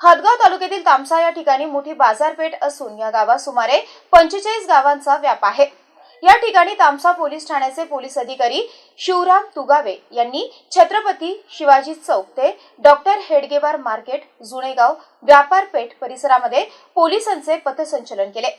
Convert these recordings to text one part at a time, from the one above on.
हदगाव तालुक्यातील तामसा या ठिकाणी मोठी बाजारपेठ असून या गावात सुमारे पंचेचाळीस गावांचा व्याप आहे. या ठिकाणी तामसा पोलीस ठाण्याचे पोलीस अधिकारी शिवराम तुगावे यांनी छत्रपती शिवाजी चौक ते डॉक्टर हेडगेवार मार्केट जुनेगाव व्यापारपेठ परिसरामध्ये पोलिसांचे पथसंचलन केले.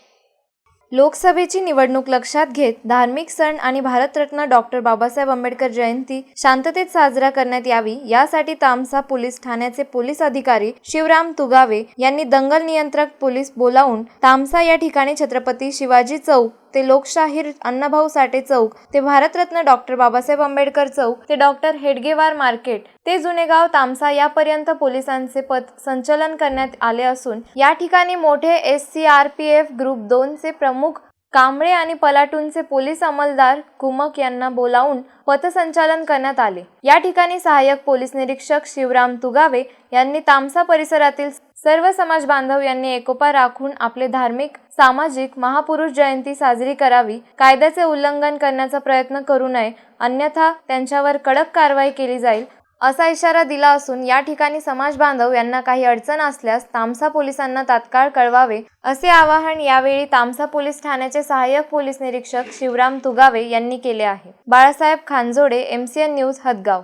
लोकसभेची निवडणूक लक्षात घेत धार्मिक सण आणि भारतरत्न डॉक्टर बाबासाहेब आंबेडकर जयंती शांततेत साजरा करण्यात यावी यासाठी तामसा पोलीस ठाण्याचे पोलीस अधिकारी शिवराम तुगावे यांनी दंगल नियंत्रक पोलीस बोलावून तामसा या ठिकाणी छत्रपती शिवाजी चौक ते लोकशाहीर अण्णाभाऊ साठे चौक ते भारतरत्न डॉक्टर बाबासाहेब आंबेडकर चौक ते डॉक्टर हेडगेवार मार्केट ते जुनेगाव तामसा यापर्यंत पोलिसांचे पथ संचलन करण्यात आले असून या ठिकाणी मोठे S C R P F group दोनचे प्रमुख कांबळे आणि पलाटूनचे पोलीस अंमलदार कुमक यांना बोलावून पथसंचालन करण्यात आले. या ठिकाणी सहाय्यक पोलीस निरीक्षक शिवराम तुगावे यांनी तामसा परिसरातील सर्व समाज बांधव यांनी एकोपा राखून आपले धार्मिक सामाजिक महापुरुष जयंती साजरी करावी कायद्याचे उल्लंघन करण्याचा प्रयत्न करू नये अन्यथा त्यांच्यावर कडक कारवाई केली जाईल असा इशारा दिला असून या ठिकाणी समाज बांधव यांना काही अडचण असल्यास तामसा पोलिसांना तात्काळ कळवावे असे आवाहन यावेळी तामसा पोलीस ठाण्याचे सहाय्यक पोलीस निरीक्षक शिवराम तुगावे यांनी केले आहे. Balasaheb Khanjode MCN news Hadgaon.